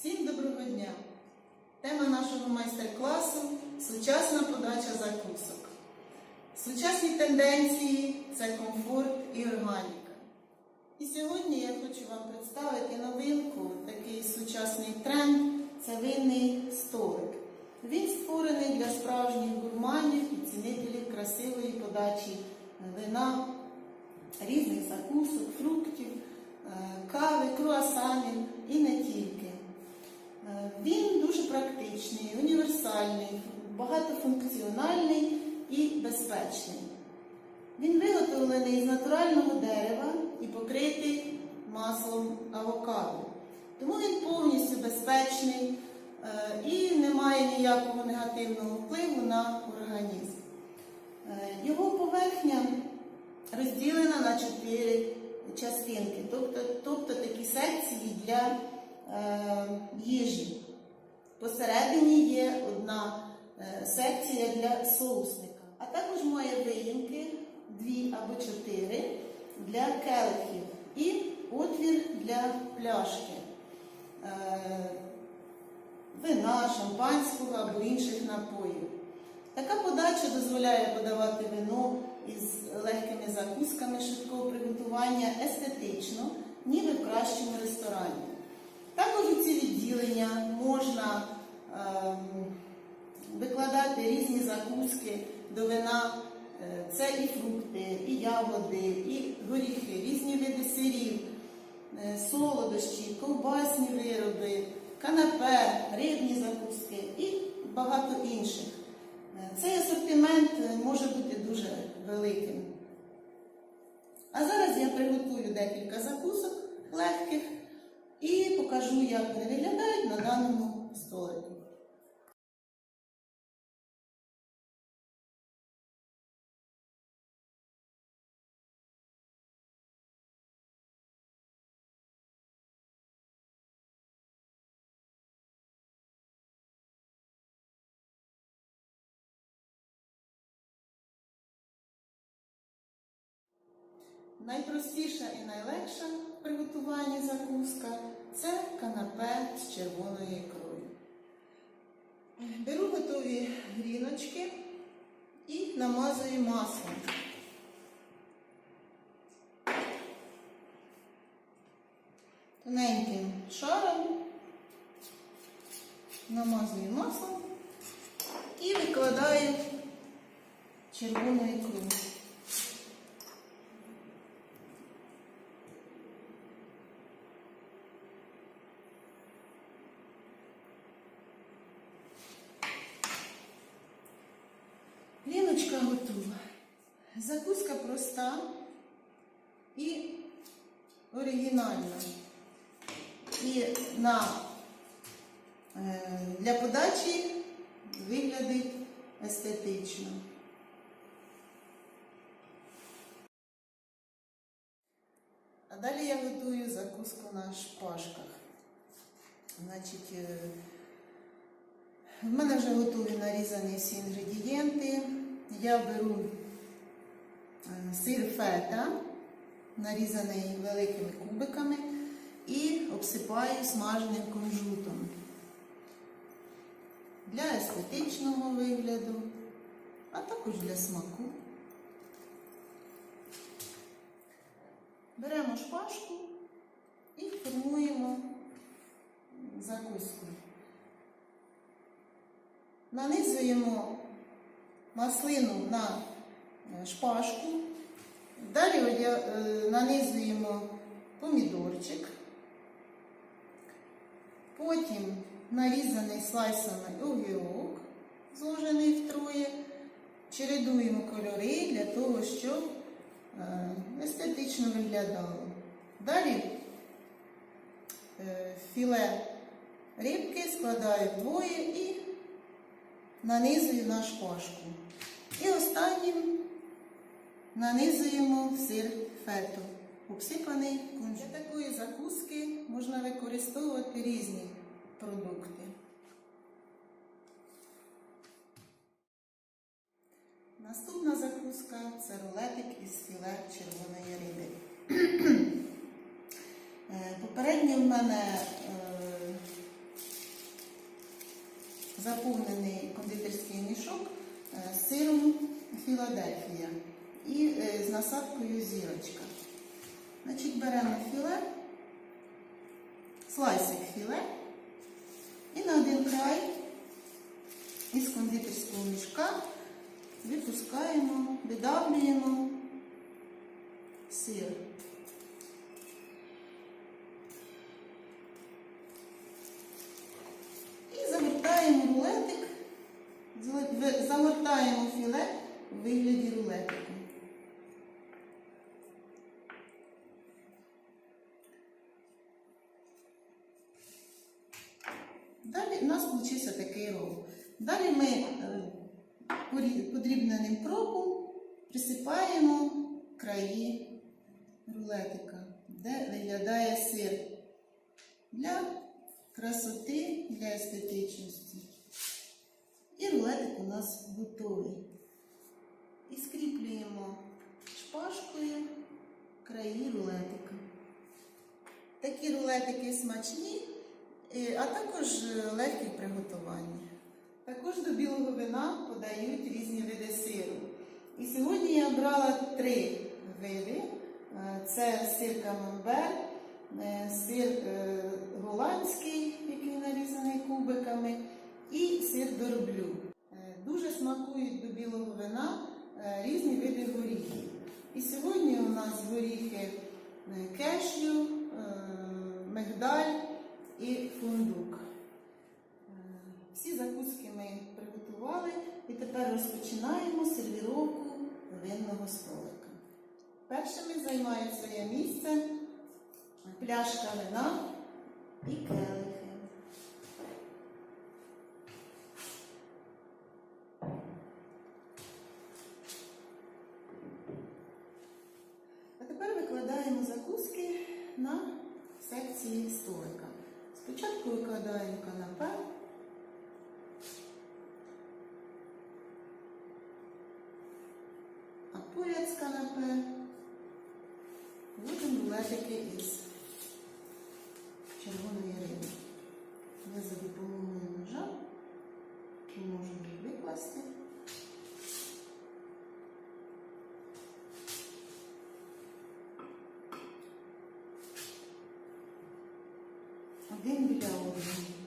Всім доброго дня! Тема нашого майстер-класу сучасна подача закусок. Сучасні тенденції це комфорт і органіка. І сьогодні я хочу вам представити новинку, такий сучасний тренд це винний столик. Він створений для справжніх гурманів і цінителів красивої подачі вина, різних закусок, фруктів, е, кави, круасанів і не тільки. Він дуже практичний, універсальний, багатофункціональний і безпечний. Він виготовлений з натурального дерева і покритий маслом авокадо. Тому він повністю безпечний е, і не має ніякого негативного впливу на організм. Е, Його поверхня розділена на чотири частинки, тобто, тобто такі секції для їжі. Посередині є одна е, секція для соусника, а також має виїмки, дві або чотири для келихів і отвір для пляшки. Е, вина, шампанського або інших напоїв. Така подача дозволяє подавати вино із легкими закусками швидкого приготування естетично, ніби в кращому ресторані. Також у ці відділення можна ем, викладати різні закуски до вина. Е, Це і фрукти, і ягоди, і горіхи, різні види сирів, е, солодощі, ковбасні вироби, канапе, рибні закуски і багато інших. Е, Цей асортимент може бути дуже великим. А зараз я приготую декілька закусок легких і покажу, як вони виглядають на даному столику. Найпростіша і найлегша в приготуванні закуска це канапе з червоною ікрою. Беру готові гріночки і намазую маслом. Тоненьким шаром намазую маслом і викладаю червону ікру. Ліночка готова. Закуска проста і оригінальна. І на, е, для подачі виглядить естетично. А далі я готую закуску на шпажках. Значить, е, в мене вже готові нарізані всі інгредієнти. Я беру е, сир фета, нарізаний великими кубиками, і обсипаю смаженим кунжутом. Для естетичного вигляду, а також для смаку. Беремо шпажку і формуємо закуску. Нанизуємо маслину на шпажку, далі е, нанизуємо помідорчик, потім нарізаний слайсами огірок, зложений втроє, чередуємо кольори для того, щоб е, естетично виглядало. Далі е, філе рибки складаю вдвоє і нанизую на шпажку. І останнім нанизуємо сир фету, обсипаний кунжут. Для такої закуски можна використовувати різні продукти. Наступна закуска це рулетик із філе червоної риби. Е, Попередньо в мене е, заповнений кондитерський мішок е, сиром Філадельфія і е, з насадкою зірочка. Значить, беремо філе, слайсик філе і на один край із кондитерського мішка випускаємо, видавлюємо сир. І завертаємо рулетик, зле- ви- загортаємо філе у вигляді рулетику. Далі у нас вийшов такий рол. Далі ми е, подрібненим кропом присипаємо краї рулетика, де виглядає сир для красоти, для естетичності. І рулетик у нас готовий. І скріплюємо шпажкою краї рулетика. Такі рулетики смачні, а також е, легкі в приготуванні. Також до білого вина подають різні види сиру. І сьогодні я брала три види: Е, це сир камамбер, е, сир голландський, який нарізаний кубиками, і сир дорблю. Дуже смакують до білого вина різні види горіхів. І сьогодні у нас горіхи кешю, е, мигдаль і фундук. Е, Всі закуски ми приготували і тепер розпочинаємо сервіровку винного столика. Першими займає своє місце пляшка вина і келихи. Поряд з канапе будемо рулетики із червоної риби. Я за допомогою ножа можу їх викласти. Один біля одного.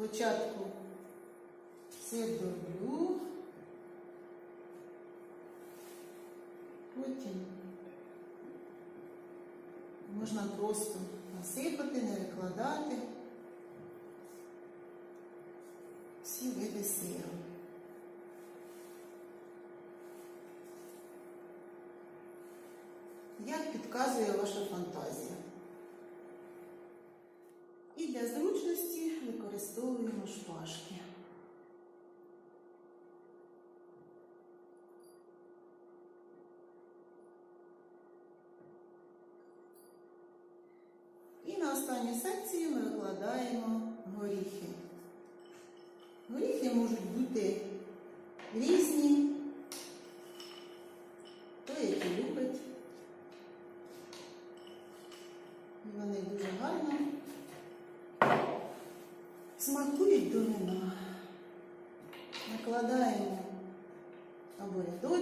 Спочатку сир дорблю, потім можна просто насипати, не викладати всі види сиру. Як підказує ваша фантазія. Використовуємо шпажки. І на останню секцію ми викладаємо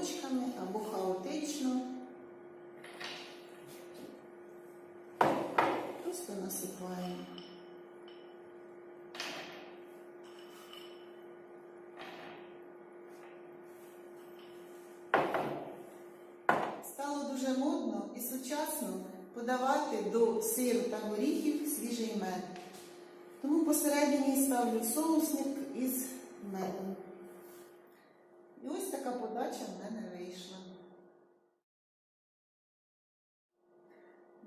або або хаотично. Просто насипаємо. Стало дуже модно і сучасно подавати до сиру та горіхів свіжий мед. Тому посередині ставлю соусник із медом. Подача в мене вийшла.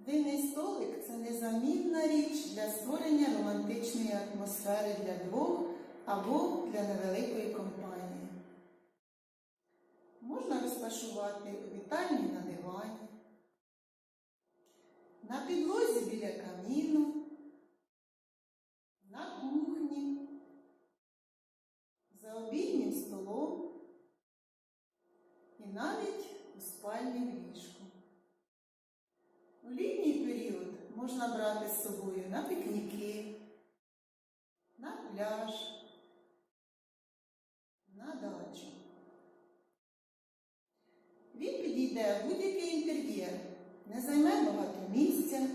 Винний столик це незамінна річ для створення романтичної атмосфери для двох або для невеликої компанії. Можна розташувати у вітальні на дивані, на підлозі біля каміну, на кухні, за обіднім столом і навіть у спальні в ліжку. У літній період можна брати з собою на пікніки, на пляж, на дачу. Він підійде в будь-який інтер'єр, не займе багато місця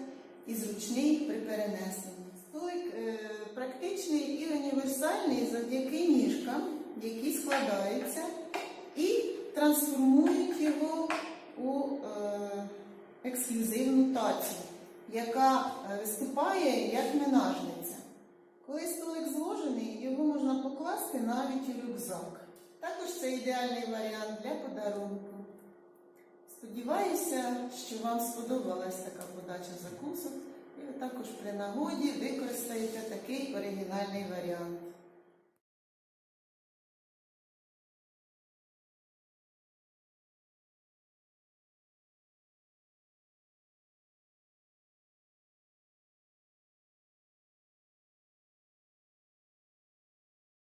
і зручний при перенесенні. Столик е, практичний і універсальний завдяки ніжкам, які складаються і трансформують його у е, ексклюзивну тацю, яка е, виступає як менажниця. Коли столик зложений, його можна покласти навіть у рюкзак. Також це ідеальний варіант для подарунку. Сподіваюся, що вам сподобалась така подача закусок, і ви також при нагоді використаєте такий оригінальний варіант.